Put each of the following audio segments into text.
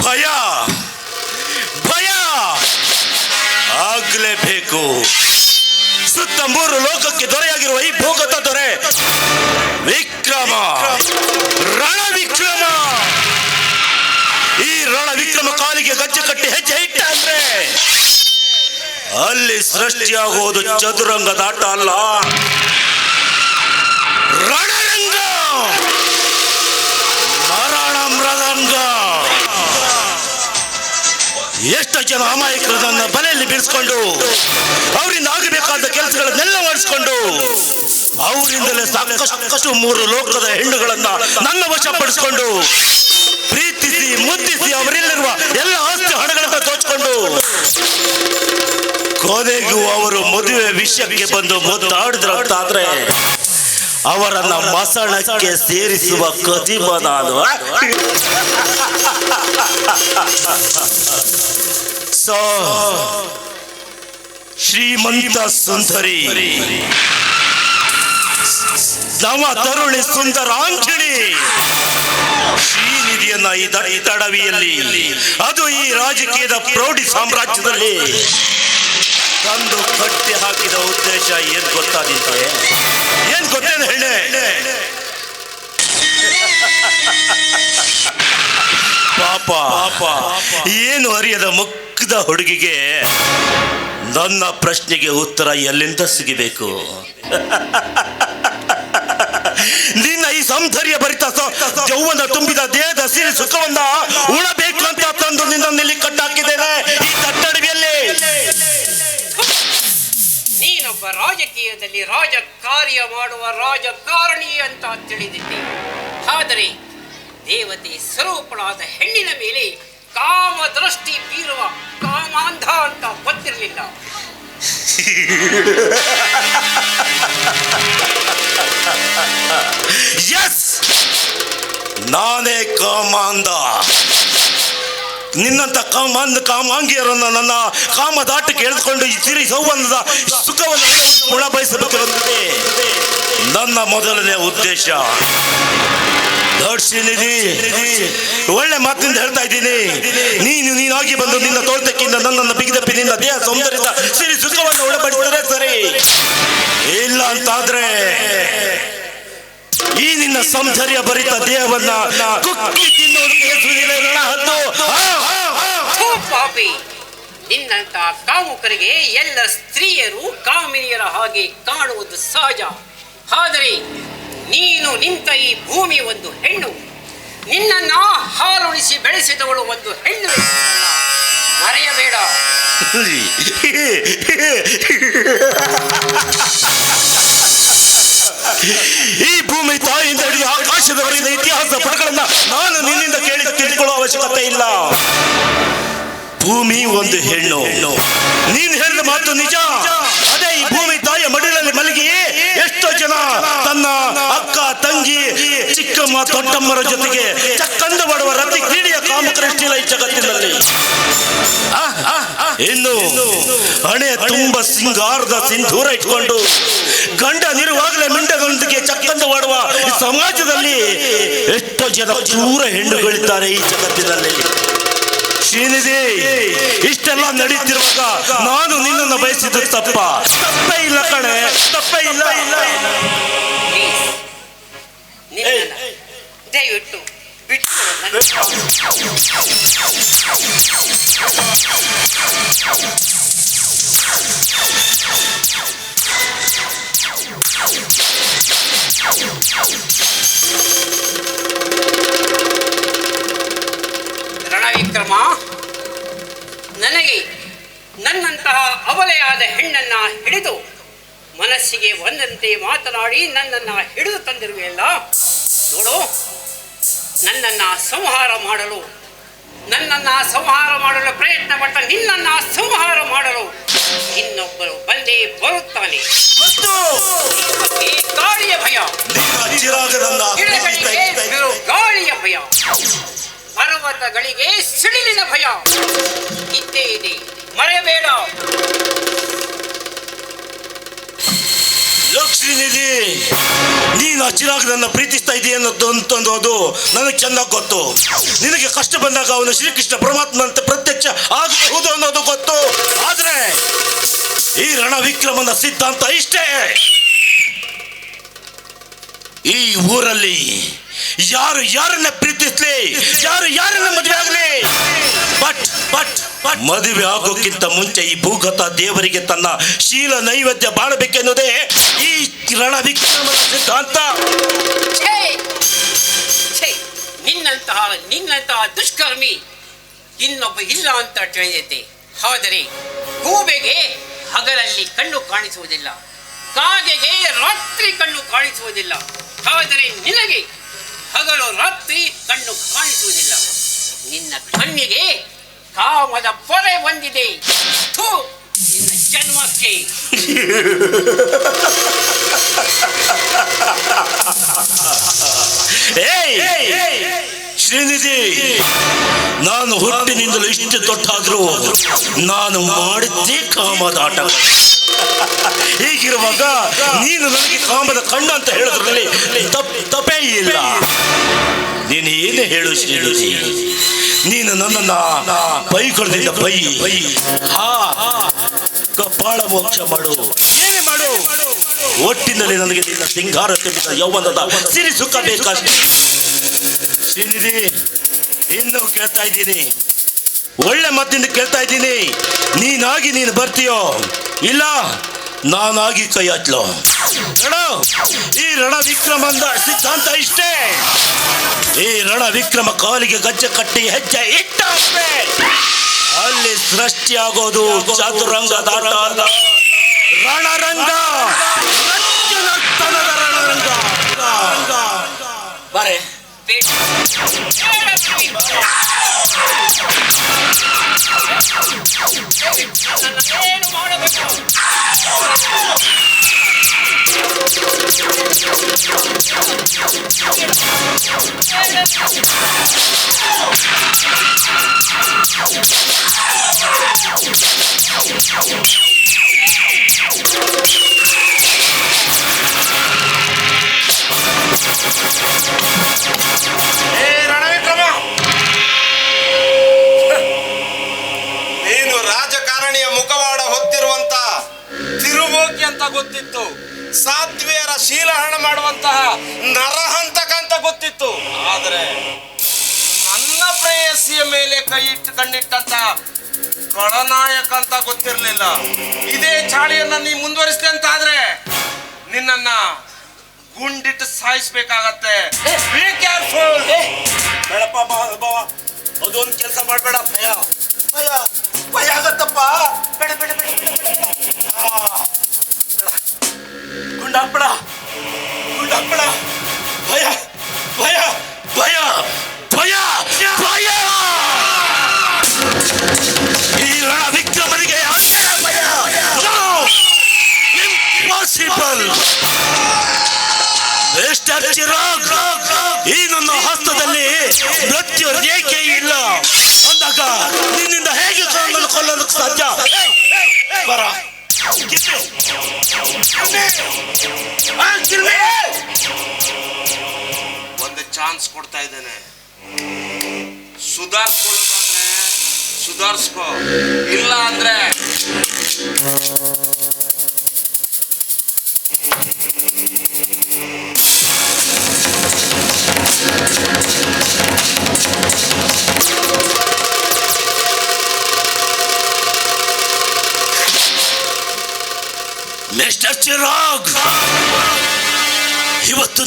ಭಯ ಭಯ. ಆಗ್ಲೇಬೇಕು ಸುತ್ತ ಮೂರು ಲೋಕಕ್ಕೆ ದೊರೆಯಾಗಿರುವ ಈ ಭೂಗತ ದೊರೆ. ವಿಕ್ರಮ. ರಣ ವಿಕ್ರಮ ಈ ರಣ ವಿಕ್ರಮ ಕಾಲಿಗೆ ಗಜ್ಜೆ ಕಟ್ಟಿ ಹೆಜ್ಜೆ ಇಟ್ಟ ಅಂದ್ರೆ ಅಲ್ಲಿ ಸೃಷ್ಟಿಯಾಗುವುದು ಚದುರಂಗದ ಆಟ ಅಲ್ಲ. ರಣರಂಗ. ಎಷ್ಟು ಜನ ಅಮಾಯಕರು ನನ್ನ ಬಲೆಯಲ್ಲಿ ಬಿಡಿಸ್ಕೊಂಡು ಅವರಿಂದ ಆಗಬೇಕಾದ ಕೆಲಸಗಳನ್ನೆಲ್ಲ ಮಾಡಿಸ್ಕೊಂಡು, ಅವರಿಂದಲೇ ಸಾಕಷ್ಟು ಮೂರು ಲೋಕದ ಹೆಣ್ಣುಗಳನ್ನ ನನ್ನ ವಶಪಡಿಸಿಕೊಂಡು, ಪ್ರೀತಿಸಿ, ಮುದ್ದಿಸಿ ಅವರಿಲ್ಲಿರುವ ಎಲ್ಲ ಆಸ್ತಿ ಹಣಗಳನ್ನ ದೋಚ್ಕೊಂಡು, ಕೊನೆಗೂ ಅವರು ಮದುವೆ ವಿಷಯಕ್ಕೆ ಬಂದು ಮುದ್ದಾಡಿದ್ರಂತಾದ್ರೆ ಅವರನ್ನ ಮಸಣಕ್ಕೆ ಸೇರಿಸುವ ಕದಿಮ ನಾನು ಸೊ ಶ್ರೀಮಂತ ಸುಂದರಿ ನವ ತರುಣಿ ಸುಂದರಾಂಕಿಣಿ ಶ್ರೀನಿಧಿಯನ್ನ ಈ ದಟ್ಟಡವಿಯಲ್ಲಿ ಅದು ಈ ರಾಜಕೀಯದ ಪ್ರೌಢಿ ಸಾಮ್ರಾಜ್ಯದಲ್ಲಿ ಕಟ್ಟಿ ಹಾಕಿದ ಉದ್ದೇಶ ಏನ್ ಗೊತ್ತಾದಿತ್ತೆ ಏನ್ ಗೊತ್ತೇನು ಹೇಳಿ. ಪಾಪ ಪಾಪ. ಏನು ಅರಿಯದ ಮುಗ್ಧ ಹುಡುಗಿಗೆ ನನ್ನ ಪ್ರಶ್ನೆಗೆ ಉತ್ತರ ಎಲ್ಲಿಂದ ಸಿಗಬೇಕು? ನಿನ್ನ ಈ ಸೌಂದರ್ಯ ಭರಿತ ಜೌವನ ತುಂಬಿದ ದೇಹದ ಸಿರಿ ಸುಖವನ್ನ ಉಣಬೇಕು ಅಂತ ತಂದು ನಿನ್ನಲ್ಲಿ ಕಟ್ಟಾಕಿದ್ದೇನೆ ಈ ತಟ್ಟಡವಿಯಲ್ಲಿ ನೀನೊಬ್ಬ ರಾಜಕೀಯದಲ್ಲಿ ರಾಜಕಾರ್ಯ ಮಾಡುವ ರಾಜಕಾರಣಿ ಅಂತ ತಿಳಿದಿದ್ದೆ ಆದರೆ ದೇವತೆ ಸ್ವರೂಪಳಾದ ಹೆಣ್ಣಿನ ಮೇಲೆ ಕಾಮ ದೃಷ್ಟಿ ಬೀರುವ ಕಾಮಾಂಧ ಅಂತ ಗೊತ್ತಿರಲಿಲ್ಲ. ಎಸ್ ನಾನೇ ಕಾಮಾಂಧ. ನಿನ್ನಂತ ಕಾಮಾಂಧ ಕಾಮಾಂಗಿಯರನ್ನ ನನ್ನ ಕಾಮದಾಟಕ್ಕೆ ಎಳೆದುಕೊಂಡು ಈ ಚಿರಿ ಸೌವಂದದ ಸುಖವನ್ನು ಗುಣ ಬಯಸಬೇಕಿರುತ್ತದೆ ನನ್ನ ಮೊದಲನೇ ಉದ್ದೇಶ ಒಳ್ಳೆ ಮಾತಿಂದ ಹೇಳ್ತಾ ಇದ್ದೀನಿ. ನೀನು ನೀನಾಗಿ ಬಂದು ನಿನ್ನ ತೋಟಕ್ಕಿಂತ ನನ್ನನ್ನು ಬಿಗಿದಪ್ಪಿ ನಿನ್ನ ದೇಹ ಸೌಂದರ್ಯದ ಸಿರಿ ಸುಖವನ್ನು ಒಳಪಡಿಸಿದರೆ ಸರಿ. ಇಲ್ಲ ಅಂತಾದ್ರೆ ಈ ನಿನ್ನ ಸೌಂದರ್ಯ ಭರಿತ ದೇಹವನ್ನ ಕುಕ್ಕಿ ಪಾಪಿ ನಿನ್ನಂತ ಕಾಮುಕರಿಗೆ ಎಲ್ಲ ಸ್ತ್ರೀಯರು ಕಾಮಿನಿಯರ ಹಾಗೆ ಕಾಣುವುದು ಸಹಜ. ಆದರೆ ನೀನು ನಿಂತ ಈ ಭೂಮಿ ಒಂದು ಹೆಣ್ಣು. ನಿನ್ನನ್ನ ಹಾಲುಣಿಸಿ ಬೆಳೆಸಿದವಳು ಒಂದು ಹೆಣ್ಣು ಮರೆಯಬೇಡ. ಈ ಭೂಮಿ ತಾಯಿಯಿಂದ ಹಿಡಿದು ಆಕಾಶದವರೆಗಿನ ಇತಿಹಾಸದ ಪುಟಗಳನ್ನ ನಾನು ನಿನ್ನಿಂದ ಕೇಳಿ ತಿಳ್ಕೊಳ್ಳೋ ಅವಶ್ಯಕತೆ ಇಲ್ಲ. ಭೂಮಿ ಒಂದು ಹೆಣ್ಣು. ನೀನ್ ಹೇಳಿದ ಮಾತು ನಿಜ. ಅದೇ ಈ ಭೂಮಿ ತಾಯಿಯ ಮಡಿಲಲ್ಲಿ ಮಲಗಿ ಎಷ್ಟೋ ಜನ ತನ್ನ ಅಕ್ಕ, ತಂಗಿ, ಚಿಕ್ಕಮ್ಮ, ದೊಡ್ಡಮ್ಮರ ಜೊತೆಗೆ ಚಕ್ಕಂದ ಮಾಡುವ ರತಿ ಇನ್ನು ಹಣೆ ತುಂಬ ಸಿಂಗಾರದ ಸಿಂಧೂರ ಇಟ್ಕೊಂಡು ಗಂಡನಿರುವಾಗಲೇ ಮಿಂಡದೊಂದಿಗೆ ಚಕ್ಕಂದ ಮಾಡುವ ಸಮಾಜದಲ್ಲಿ ಎಷ್ಟೋ ಜನ ಚೂರ ಹೆಣ್ಣುಗಳಿದ್ದಾರೆ ಈ ಜಗತ್ತಿನಲ್ಲಿ. ಶ್ರೀನಿಧಿ ಇಷ್ಟೆಲ್ಲ ನಡೀತಿರುವಾಗ ನಾನು ನಿನ್ನನ್ನು ಬಯಸಿದ್ದು ತಪ್ಪ. ತಪ್ಪೇ ಇಲ್ಲ ಕಣೆ ತಪ್ಪೇ ಇಲ್ಲ. ಇಲ್ಲ. ದಯವಿಟ್ಟು. ರಣವಿಕ್ರಮ ನನಗೆ ನನ್ನಂತಹ ಅವಲೆಯಾದ ಹೆಣ್ಣನ್ನ ಹಿಡಿದು ಮನಸ್ಸಿಗೆ ಒಂದಂತೆ ಮಾತನಾಡಿ ನನ್ನನ್ನ ಹಿಡಿದು ತಂದಿರುವೆಯಲ್ಲ? ನೋಡು. ನನ್ನನ್ನು ಸಂಹಾರ ಮಾಡಲು ನನ್ನನ್ನು ಸಂಹಾರ ಮಾಡಲು ಪ್ರಯತ್ನ ಪಟ್ಟ ನಿನ್ನನ್ನು ಸಂಹಾರ ಮಾಡಲು ಇನ್ನೊಬ್ಬರು ಬಂದೇ ಬರುತ್ತಾನೆ. ಗೊತ್ತು? ಈ ಗಾಳಿಯ ಭಯ. ಗಾಳಿಯ ಭಯ. ಪರ್ವತಗಳಿಗೆ ಸಿಡಿಲಿನ ಭಯ. ಇದ್ದೇ ಇದೆ ಮರೆಯಬೇಡ. ಲಕ್ಷ್ಮೀ ನೀನು ಅಚ್ಚಿನಾಗ ಅಚಿರಾಗದನ್ನ ಪ್ರೀತಿಸ್ತಾ ಅನ್ನೋದು ಅಂತಂದು ನನಗೆ ಚೆನ್ನಾಗಿ ಗೊತ್ತು. ನಿನಗೆ ಕಷ್ಟ ಬಂದಾಗ ಅವನು ಶ್ರೀಕೃಷ್ಣ ಪರಮಾತ್ಮ ಅಂತ ಪ್ರತ್ಯಕ್ಷ ಆಗಬಹುದು ಅನ್ನೋದು ಗೊತ್ತು. ಆದ್ರೆ ಈ ರಣ ವಿಕ್ರಮನ ಸಿದ್ಧಾಂತ ಇಷ್ಟೇ. ಈ ಊರಲ್ಲಿ ಯಾರು ಯಾರನ್ನ ಪ್ರೀತಿಸ್ಲಿ? ಯಾರು ಯಾರನ್ನ ಮದುವೆ ಆಗಲಿ? ಬಟ್ ಬಟ್ ಮದುವೆ ಆಗೋಕ್ಕಿಂತ ಮುಂಚೆ ಈ ಭೂಗತ ದೇವರಿಗೆ ತನ್ನ ಶೀಲ ನೈವೇದ್ಯ ಬಾಳಬೇಕೆನ್ನುವುದೇ ಈ ರಣ ವಿಕ್ರಮನ ಸಿದ್ಧಾಂತ. ಛೇ! ಛೇ! ನಿನ್ನಂತಹ ನಿನ್ನಂತಹ ದುಷ್ಕರ್ಮಿ ಇನ್ನೊಬ್ಬ ಇಲ್ಲ ಅಂತ ತಿಳಿದಿದ್ದೆ ಆದರೆ ಗೂಬೆಗೆ ಹಗಲಲ್ಲಿ ಕಣ್ಣು ಕಾಣಿಸುವುದಿಲ್ಲ ಕಾಗೆಗೆ ರಾತ್ರಿ ಕಣ್ಣು ಕಾಣಿಸುವುದಿಲ್ಲ. ಆದರೆ ನಿನಗೆ ಹಗಲು ರಾತ್ರಿ ಕಣ್ಣು ಕಾಣಿಸುವುದಿಲ್ಲ. ನಿನ್ನ ಕಣ್ಣಿಗೆ ಕಾಮದ ಪೊರೆ ಬಂದಿದೆ. ಥು, ನಿನ್ನ ಜನ್ಮಕ್ಕೆ. ಏಯ್! ಶ್ರೀನಿಧಿ ನಾನು ಹುಟ್ಟಿನಿಂದಲೂ ಇಷ್ಟು ದೊಡ್ಡಾದ್ರೂ ನಾನು ಮಾಡಿದ್ದೇ ಕಾಮದ ಆಟ ಹೀಗಿರುವಾಗ ನೀನು ನನಗೆ ಕಾಮದ ಕಣ್ಣು ಅಂತ ಹೇಳಿದ್ರಲ್ಲಿ ತಪ್ ತಪ್ಪೇ ಇಲ್ಲ. ನೀನು ಏನು ಹೇಳು ಶ್ರೀನಿಧಿ ನೀನು ನನ್ನನ್ನ ಬೈಕೊಳ್ಳದಿಂದ ಬೈ ಹಾ ಕಪಾಳ ಮೋಕ್ಷ ಮಾಡು. ಏನೇ ಮಾಡು? ಒಟ್ಟಿನಲ್ಲಿ ನನಗೆ ನಿನ್ನ ಸಿಂಗಾರ ತುಂಬಿದ ಯೌವನದ ಸಿರಿ ಸುಖ ಬೇಕಷ್ಟೇ. ಶ್ರೀನಿಧಿ ಇನ್ನು ಕೇಳ್ತಾ ಇದ್ದೀನಿ. ಒಳ್ಳೆ ಮತ್ತಿಂದ ಕೇಳ್ತಾ ಇದ್ದೀನಿ. ನೀನಾಗಿ ನೀನು ಬರ್ತೀಯೋ? ಇಲ್ಲ. ನಾನಾಗಿ ಕೈ ಹತ್ಲೋ ರಣ ಈ ರಣ ವಿಕ್ರಮಂದ ಸಿದ್ಧಾಂತ ಇಷ್ಟೇ. ಈ ರಣ ವಿಕ್ರಮ ಕಾಲಿಗೆ ಗಜ್ಜೆ ಕಟ್ಟಿ ಹೆಜ್ಜೆ ಇಟ್ಟ ಅಲ್ಲಿ ಸೃಷ್ಟಿಯಾಗೋದು ರಣರಂಗ. ರಕ್ತನರ್ತನದ ರಣರಂಗ. ಬಾರೆ. ಬೇಡ. ನನ್ನನ್ನೇನು ಗೊತ್ತಿತ್ತು. ಸಾತ್ವಿಯರ ಶೀಲಹರಣ ಮಾಡುವಂತಹ ನರಹಂತಕಂತ ಗೊತ್ತಿತ್ತು. ಆದರೆ ನನ್ನ ಪ್ರೇಯಸಿಯ ಮೇಲೆ ಕೈ ಇಟ್ಟು ಕಣ್ಣಿಟ್ಟಂತ ಕಳನಾಯಕ ಅಂತ ಗೊತ್ತಿರಲಿಲ್ಲ. ಇದೇ ಚಾಳಿಯನ್ನ ನೀ ಮುಂದುವರಿಸಿದೆ ಅಂತ ಆದ್ರೆ ನಿನ್ನನ್ನ ಗುಂಡಿಟ್ಟು ಸಾಯಿಸ್ಬೇಕಾಗತ್ತೆ. ಬಿ ಕೇರ್ಫುಲ್ ಬೇಡಪ್ಪ ಬಾವ ಅದೊಂದು ಕೆಲಸ ಮಾಡಬೇಡ. ಭಯ. ಭಯ. ಭಯ ಆಗತ್ತಪ್ಪ. ಬೇಡ ಬೇಡ ಬೇಡ ಗುಂಡಾಕ್ಬೇಡ ಗುಂಡಪ್ಪಣ ಭಯ ಭಯ ಭಯ ಭಯ ಭಯ! ಈ ರಣ ವಿಕ್ರಮನಿಗೆ ಭಯ? ಇಂಪಾಸಿಬಲ್ ಮಿಸ್ಟರ್ ಚಿರಾಗ್ ಈ ನನ್ನ ಹಸ್ತದಲ್ಲಿ ಮೃತ್ಯು ರೇಖೆ ಇಲ್ಲ. ಅಂದಾಗ ನಿನ್ನಿಂದ ಹೇಗೆ ಕೊಲ್ಲಲು ಸಾಧ್ಯ? ಬರ. ಒಂದು ಚಾನ್ಸ್ ಕೊಡ್ತಾ ಇದ್ದೇನೆ. ಸುಧಾರಿಸ್ಕೊಳ್ಳೋದಾದ್ರೆ ಸುಧಾರಿಸ್ಕೋ. ಇಲ್ಲ ಅಂದ್ರೆ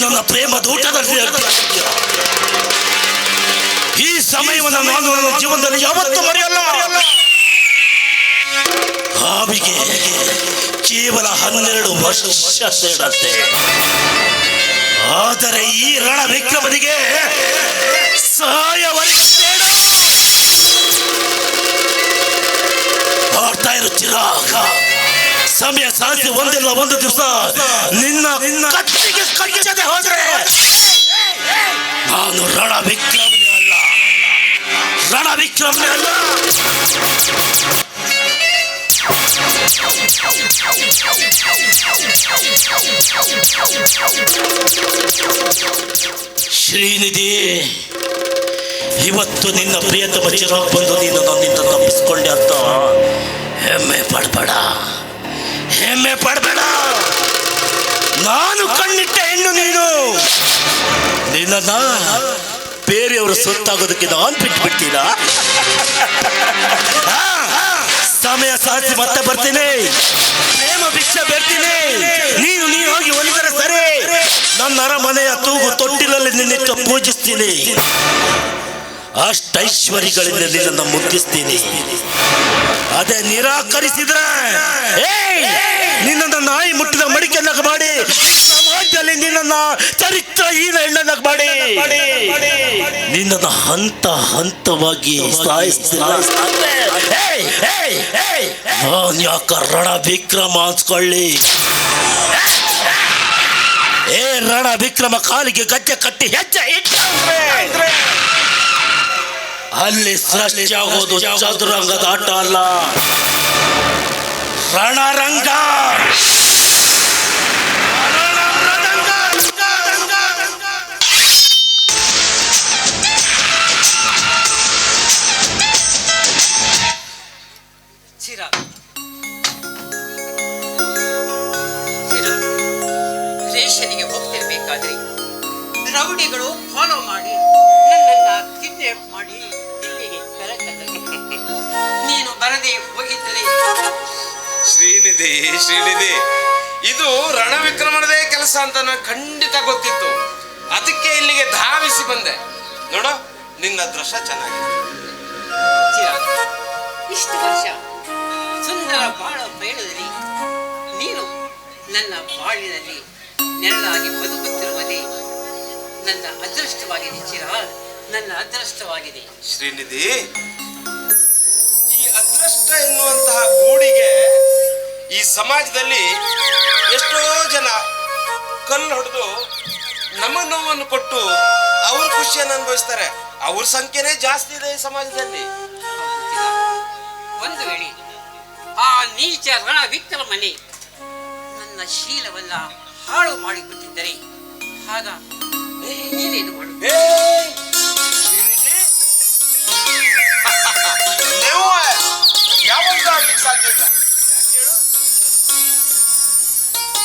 ನನ್ನ ಪ್ರೇಮದ ಊಟದಲ್ಲಿ ಈ ಸಮಯವನ್ನು ನಾನು ನನ್ನ ಜೀವನದಲ್ಲಿ ಯಾವತ್ತೂ ಮರೆಯಲ್ಲ. ಹಾವಿಗೆ ಕೇವಲ ಹನ್ನೆರಡು ವರ್ಷ ಸೇರತ್ತೆ ಆದರೆ ಈ ರಣ ವಿಕ್ರಮನಿಗೆ ಸಹಾಯ ಇರು ಚಿರಾಗ. ಸಮಯ ಸಾಧ್ಯ ಒಂದಿಲ್ಲ ಒಂದು ದಿವಸ. ನಿನ್ನ ನಿನ್ನ ಕಚ್ಚದೆ ಹೋದ್ರೆ ನಾನು ರಣ ವಿಕ್ರಮನೇ ಅಲ್ಲ. ರಣ ವಿಕ್ರಮನೇ ಅಲ್ಲ. ಶ್ರೀನಿಧಿ, ಇವತ್ತು ನಿನ್ನ ಪ್ರಿಯತಮ ಚಿರಾಗ್ ಬಂದು ನೀನು ನನ್ನಿಂದ ತಪ್ಪಿಸ್ಕೊಂಡೆ ಅಂತ ಹೆಮ್ಮೆ ಪಡಬೇಡ. ಹೆಮ್ಮೆ ಪಡಬೇಡ. ನಾನು ಕಣ್ಣಿಟ್ಟ ಹೆಣ್ಣು ನೀನು. ನಿನ್ನ ಬೇರೆಯವರು ಸೊತ್ತಾಗೋದಕ್ಕೆ ನಾನು ಬಿಟ್ಟು ಬಿಡ್ತೀರಾ? ಸಮಯ ಸಾಧಿಸಿ ಮತ್ತೆ ಬರ್ತೀನಿ. ಪ್ರೇಮ ಭಿಕ್ಷೆ ಬರ್ತೀನಿ ನೀನು ನೀ ಹೋಗಿ ಒಲಿದರೆ ಸರಿ. ನನ್ನ ಅರಮನೆಯ ತೂಗು ತೊಟ್ಟಿಲಲ್ಲಿ ನಿನ್ನಿಟ್ಟು ಪೂಜಿಸ್ತೀನಿ. ಅಷ್ಟೈಶ್ವರಿಗಳಿಂದ ನಿನ್ನನ್ನು ಮುದ್ದಿಸ್ತೀನಿ ಅದೇ ನಿರಾಕರಿಸಿದ್ರೆ! ನಿನ್ನನ್ನ ನಾಯಿ ಮುಟ್ಟಿದ ಮಡಿಕೆಯನ್ನ ಮಾಡಿ ಸಮಾಜದಲ್ಲಿ ನಿನ್ನನ್ನ ಚರಿತ್ರಹೀನ ಹೆಣ್ಣನ್ನ ಮಾಡಿ ನಿನ್ನನ್ನು ಹಂತ ಹಂತವಾಗಿ ರಣ ವಿಕ್ರಮ ಅನ್ಸ್ಕೊಳ್ಳಿ. ಏ ರಣ ವಿಕ್ರಮ ಕಾಲಿಗೆ ಗಜ್ಜೆ ಕಟ್ಟಿ ಹೆಜ್ಜೆ ಇಟ್ಟಂದ್ರೆ ಅಲ್ಲಿ ಸೃಷ್ಟಿಯಾಗೋದು ಚದುರಂಗದ ಆಟ ಅಲ್ಲ ರಣರಂಗ ಬರದೆ ಹೋಗಿದ್ದರೆ ಶ್ರೀನಿಧಿ ಶ್ರೀನಿಧಿ. ಇದು ರಣವಿಕ್ರಮಣದೇ ಕೆಲಸ ಅಂತ ನನಗೆ ಖಂಡಿತ ಗೊತ್ತಿತ್ತು. ಅದಕ್ಕೆ ಇಲ್ಲಿಗೆ ಧಾವಿಸಿ ಬಂದೆ. ನೋಡು ನಿನ್ನ ದೃಶ್ಯ ಚೆನ್ನಾಗಿದೆ. ಇಷ್ಟು ವರ್ಷ ಸುಂದರ ಬಾಳ ಪಯಣದಲ್ಲಿ ನೀನು ನನ್ನ ಬಾಳಿನಲ್ಲಿ ನೆರಳಾಗಿ ಬದುಕುತ್ತಿರುವುದೇ ನನ್ನ ಅದೃಷ್ಟವಾಗಿದೆ ಚಿರ ನನ್ನ ಅದೃಷ್ಟವಾಗಿದೆ. ಶ್ರೀನಿಧಿ ಎನ್ನುವಂತಹ ಗೂಡಿಗೆ ಈ ಸಮಾಜದಲ್ಲಿ ಎಷ್ಟೋ ಜನ ಕಲ್ಲು ಹೊಡೆದು ನಮ್ಮ ನೋವನ್ನು ಕೊಟ್ಟು ಅವ್ರ ಖುಷಿಯನ್ನು ಅನುಭವಿಸ್ತಾರೆ. ಅವ್ರ ಸಂಖ್ಯೆನೇ ಜಾಸ್ತಿ ಇದೆ ಈ ಸಮಾಜದಲ್ಲಿ. ಒಂದು ವೇಳೆ ಆ ನೀಚ ರಣ ವಿಕ್ರಮನೆ ನನ್ನ ಶೀಲವನ್ನ ಹಾಳು ಮಾಡಿಬಿಟ್ಟಿದ್ದರೆ ಆಗ ನೀನೇನು ಮಾಡು ಸಾಧ್ಯ ಇಲ್ಲ?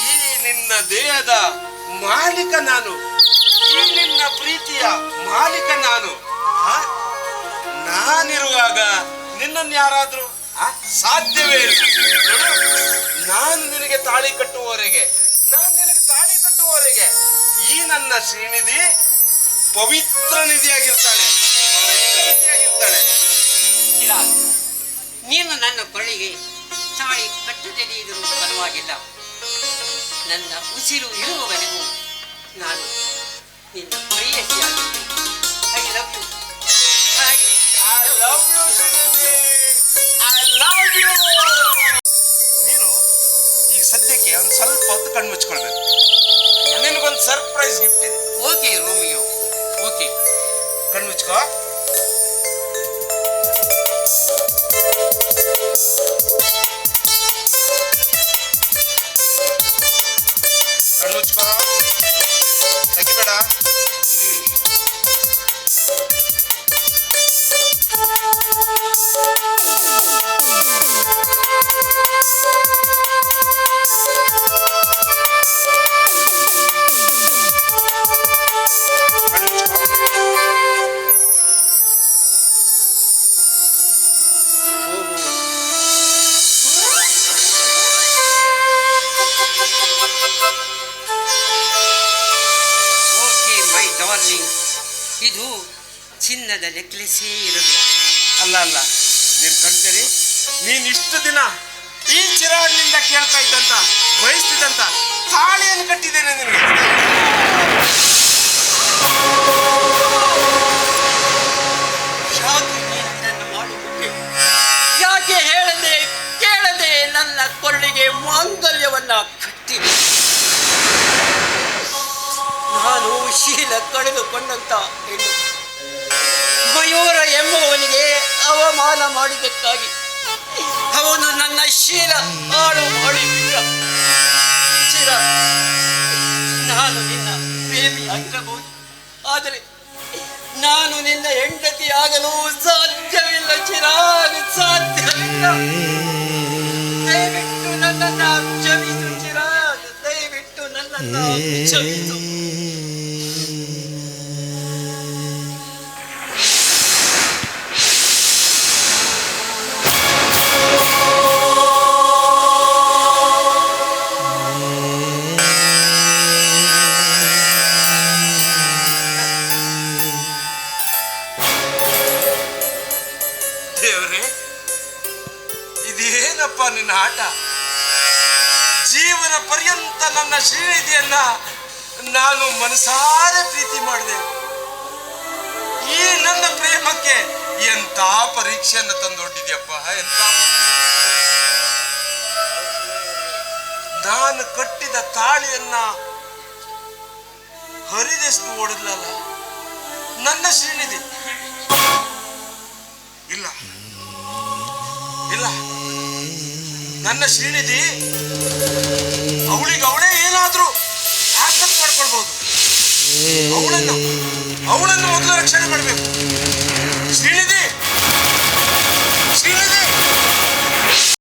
ಈ ನಿನ್ನ ದೇಹದ ಮಾಲೀಕ ನಾನು ಈ ನಿನ್ನ ಪ್ರೀತಿಯ ಮಾಲೀಕ ನಾನು? ನಾನಿರುವಾಗ ನಿನ್ನನ್ನು ಯಾರಾದ್ರೂ? ಸಾಧ್ಯವೇ ಇಲ್ಲ ನಾನು ನಿನಗೆ ತಾಳಿ ಕಟ್ಟುವವರೆಗೆ ನಾನು ನಿನಗೆ ತಾಳಿ ಕಟ್ಟುವವರೆಗೆ ಈ ನನ್ನ ಶ್ರೀನಿಧಿ ಪವಿತ್ರ ನಿಧಿಯಾಗಿರ್ತಾಳೆ ಪವಿತ್ರ ನಿಧಿಯಾಗಿರ್ತಾಳೆ ನೀನು ನನ್ನ ಕೊಳಿಗೆ ತಾಳಿ ಕಟ್ಟದೆ ಇದ್ರೂ ಪರವಾಗಿಲ್ಲ ನನ್ನ ಉಸಿರು ಇರುವವರೆಗೂ ನಾನು ನಿನ್ನ ಪ್ರೇಯಸಿಯಾಗಿದ್ದೆ I love you I love you, Srinidhi. I love you. ನೀನು ಈಗ ಸದ್ಯಕ್ಕೆ ಒಂದು ಸ್ವಲ್ಪ ಹೊತ್ತು ಕಣ್ಣು ಮುಚ್ಕೊಳ್ಬೇಕು. ನಿನಗೊಂದು ಸರ್ಪ್ರೈಸ್ ಗಿಫ್ಟ್ ಇದೆ. ಓಕೆ ರೋಮಿಯೋ ಓಕೆ ಕಣ್ಣು ಮುಚ್ಕೋ. ಕಣ್ಣು ಡಾರ್ಲಿಂಗ್ ಇದು ಚಿನ್ನದ ನೆಕ್ಲೆಸ್ಸೇ ಇರಬೇಕು ಅಲ್ಲ ಅಲ್ಲ. ನೀನು ಕಣ್ತೀರಿ ನೀನು ಇಷ್ಟು ದಿನ ಈ ಚಿರಾಗ್ನಿಂದ ಕೇಳ್ತಾ ಇದ್ದಂತ ಬಯಸ್ತಿದ್ದಂತ ತಾಳಿಯನ್ನು ಕಟ್ಟಿದ್ದೇನೆ ನಿನಗೆ. ಯಾಕೆ ಹೇಳದೆ ಕೇಳದೆ ನನ್ನ ಕೊರಳಿಗೆ ಮಾಂಗಲ್ಯವನ್ನ ಕಟ್ಟಿದೆ? ಮಾಡಿಕೊಂಡಂತ ಹೆಣ್ಣು. ಮಯೂರ ಎಂಬುವವನಿಗೆ ಅವಮಾನ ಮಾಡಿದ್ದಕ್ಕಾಗಿ ಅವನು ನನ್ನ ಶೀಲ ಹಾಳು ಮಾಡಿಬಿಟ್ಟ. ಚಿರ, ನಾನು ನಿನ್ನ ಪ್ರೇಮಿ ಆಗಿರಬಹುದು ಆದರೆ ನಾನು ನಿನ್ನ ಹೆಂಡತಿ ಆಗಲು ಸಾಧ್ಯವಿಲ್ಲ ಚಿರಾಗ ಸಾಧ್ಯವಿಲ್ಲ. ದಯವಿಟ್ಟು ನನ್ನನ್ನು ಚಿರಾಗ ದಯವಿಟ್ಟು ನನ್ನನ್ನು ನಾನು ಮನಸಾರೆ ಪ್ರೀತಿ ಮಾಡಿದೆ. ಈ ನನ್ನ ಪ್ರೇಮಕ್ಕೆ ಎಂತ ಪರೀಕ್ಷೆಯನ್ನು ತಂದೊಡ್ಡಿದ್ಯಪ್ಪ ಎಂತ ನಾನು ಕಟ್ಟಿದ ತಾಳಿಯನ್ನ ಹರಿದೆಷ್ಟು ಓಡಿದ್ಲಲ್ಲ, ನನ್ನ ಶ್ರೀನಿಧಿ. ಇಲ್ಲ. ಇಲ್ಲ. ನನ್ನ ಶ್ರೀನಿಧಿ, ಅವಳಿಗೆ ಅವಳೇ ಏನಾದ್ರೂ ಮಾಡ್ಕೊಳ್ಬಹುದು ಅವಳನ್ನು ಅವಳನ್ನು ಮೊದಲು ರಕ್ಷಣೆ ಮಾಡಬೇಕು.